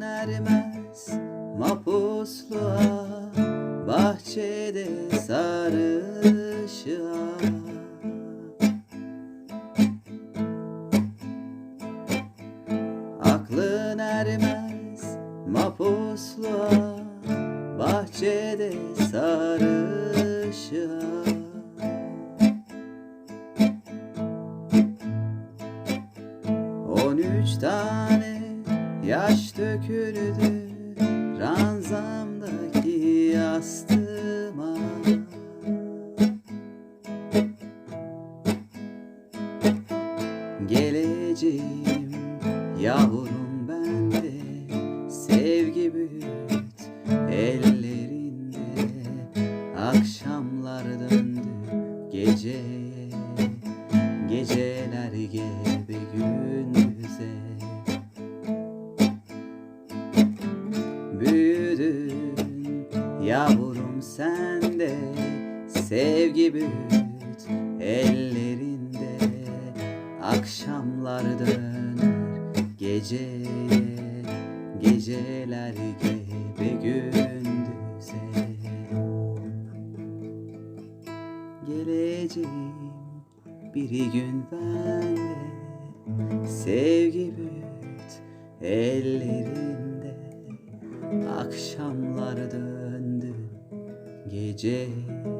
ermez mapusluğa Bahçede sarışığa. Aklın ermez mapusluğa Bahçede sarışığa. On üç tane yaş döküldü ranzamdaki yastığıma Geleceğim yavrum bende Sevgi büyüt ellerinde. Akşamlar döndü geceye Geceler gebe yavrum sen de Sevgi büyüt ellerinde. Akşamlar döner geceye Geceler gebe gündüze. Geleceğim bir gün ben de Sevgi büyüt ellerinde. Akşamlar döndü 见